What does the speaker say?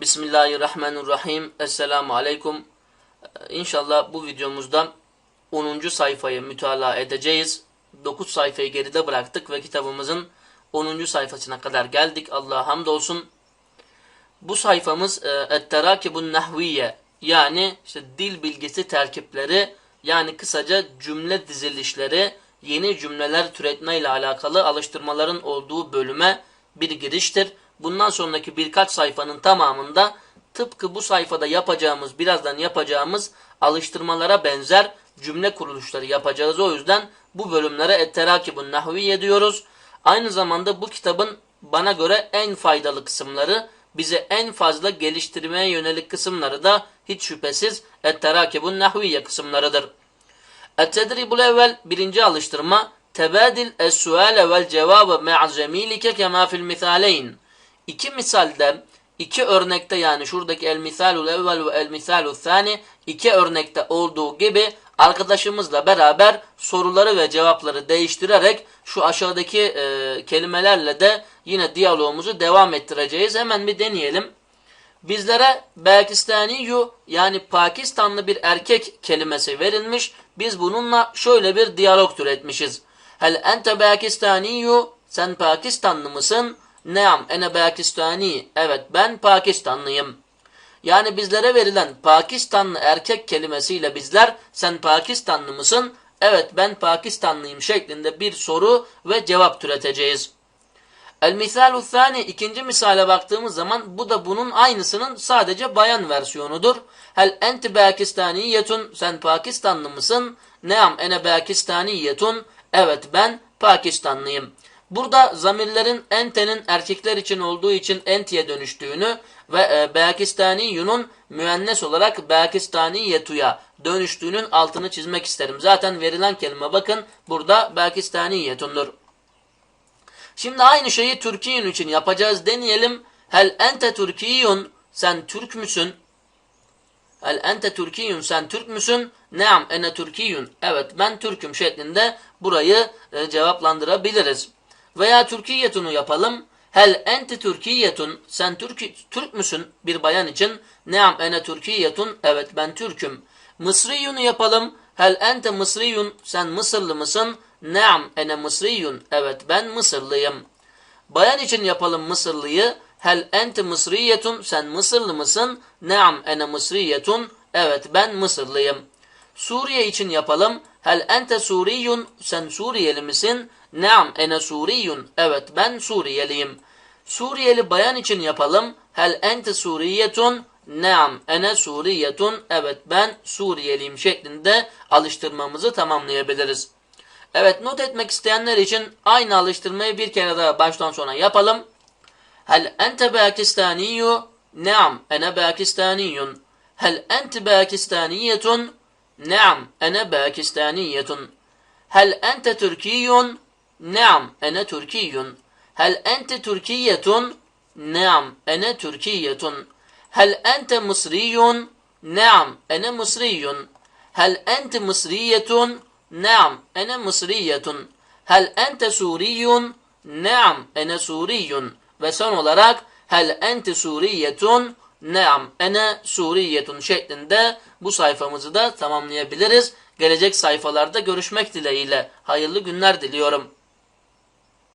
Bismillahirrahmanirrahim. Esselamu Aleyküm. Ee, İnşallah bu videomuzda 10. sayfayı mütalaa edeceğiz. 9 sayfayı geride bıraktık ve kitabımızın 10. sayfasına kadar geldik. Allah'a hamdolsun. Bu sayfamız e, Et-Terakibun Nahviye yani işte dil bilgisi terkipleri yani kısaca cümle dizilişleri yeni cümleler türetme ile alakalı alıştırmaların olduğu bölüme bir giriştir. Bundan sonraki birkaç sayfanın tamamında tıpkı bu sayfada yapacağımız, birazdan yapacağımız alıştırmalara benzer cümle kuruluşları yapacağız. O yüzden bu bölümlere etterakibun nahviye diyoruz. Aynı zamanda bu kitabın bana göre en faydalı kısımları, bize en fazla geliştirmeye yönelik kısımları da hiç şüphesiz etterakibun nahviye kısımlarıdır. Et-tedribul evvel birinci alıştırma tebadil es-suale vel cevabı me'a zemilike kema fil misaleyn. İki misalde, iki örnekte yani şuradaki el misalul evvel ve el misalul thani iki örnekte olduğu gibi arkadaşımızla beraber soruları ve cevapları değiştirerek şu aşağıdaki e, kelimelerle de yine diyalogumuzu devam ettireceğiz. Hemen bir deneyelim. Bizlere Pakistaniyu yani Pakistanlı bir erkek kelimesi verilmiş. Biz bununla şöyle bir diyalog türetmişiz. Hel ente Pakistaniyu sen Pakistanlı mısın? Neam ene Pakistani. Evet ben Pakistanlıyım. Yani bizlere verilen Pakistanlı erkek kelimesiyle bizler sen Pakistanlı mısın? Evet ben Pakistanlıyım şeklinde bir soru ve cevap türeteceğiz. El misalu thani ikinci misale baktığımız zaman bu da bunun aynısının sadece bayan versiyonudur. Hel enti Pakistaniyetun sen Pakistanlı mısın? Neam ene Pakistaniyetun. Evet ben Pakistanlıyım. Burada zamirlerin entenin erkekler için olduğu için entiye dönüştüğünü ve e, Pakistaniyunun müennes olarak Pakistaniyetu'ya dönüştüğünün altını çizmek isterim. Zaten verilen kelime bakın burada Pakistaniyetundur. Şimdi aynı şeyi Türkiye'nin için yapacağız deneyelim. Hel ente Türkiyun sen Türk müsün? Hel ente Türkiyun sen Türk müsün? Neam ene Türkiyun. Evet ben Türk'üm şeklinde burayı e, cevaplandırabiliriz. Veya Türkiyetunu yapalım. Hel ente Türkiyetun sen Türk, Türk müsün bir bayan için? Neam ene Türkiyetun. Evet ben Türk'üm. Mısriyunu yapalım. Hel ente Mısriyun sen Mısırlı mısın? Neam ene Mısriyun. Evet ben Mısırlıyım. Bayan için yapalım Mısırlıyı. Hel ente Mısriyetun. Sen Mısırlı mısın? Neam ene Mısriyetun. Evet ben Mısırlıyım. Suriye için yapalım. Hel ente Suriyun. Sen Suriyeli misin? Neam ene Suriyun. Evet ben Suriyeliyim. Suriyeli bayan için yapalım. Hel ente Suriyetun. Neam ene Suriyetun. Evet ben Suriyeliyim şeklinde alıştırmamızı tamamlayabiliriz. Evet not etmek isteyenler için aynı alıştırmayı bir kere daha baştan sona yapalım. Hel ente Pakistaniyyu? Naam, ene Pakistaniyun. Hel ente Pakistaniyetun? Naam, ene Pakistaniyetun. Hel ente Türkiyun? Naam, ene Türkiyun. Hel ente Türkiyetun? Naam, ene Türkiyetun. Hel ente Mısriyun? Naam, ene Mısriyun. Hel ente Mısriyetun? Naam, ene Mısriyetun. Hel ente Suriyun? Naam, ene Suriyun. Ve son olarak hel ente Suriyetun? Naam, ene Suriyetun şeklinde bu sayfamızı da tamamlayabiliriz. Gelecek sayfalarda görüşmek dileğiyle. Hayırlı günler diliyorum.